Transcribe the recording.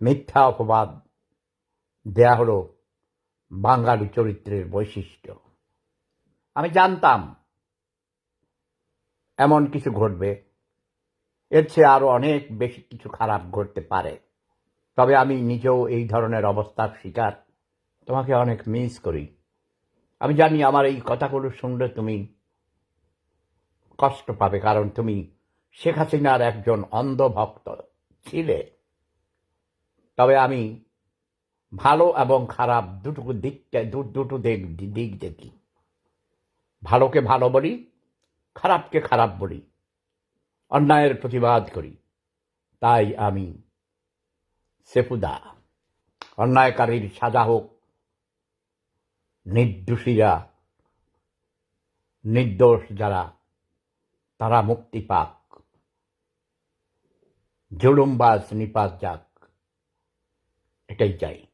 মিথ্যা অপবাদ দেয়া হলো বাঙালি চরিত্রের বৈশিষ্ট্য। আমি জানতাম এমন কিছু ঘটবে, এর চেয়ে আরও অনেক বেশি কিছু খারাপ ঘটতে পারে। তবে আমি নিজেও এই ধরনের অবস্থার শিকার। তোমাকে অনেক মিস করি। আমি জানি আমার এই কথাগুলো শুনলে তুমি কষ্ট পাবে, কারণ তুমি শেখ হাসিনার একজন অন্ধভক্ত ছিলে। তবে আমি ভালো এবং খারাপ দুটো দিকটা দুটো দিক দিক দেখি। ভালোকে ভালো বলি, খারাপকে খারাপ বলি। অন্যায়ের প্রতিবাদ করি। তাই আমি সেফুদা। অন্যায়কারীর সাজা হোক, নির্দোষীরা, নির্দোষ যারা, তারা মুক্তি পাক। জুলুমবাজ নিপাত যাক। trầy chạy.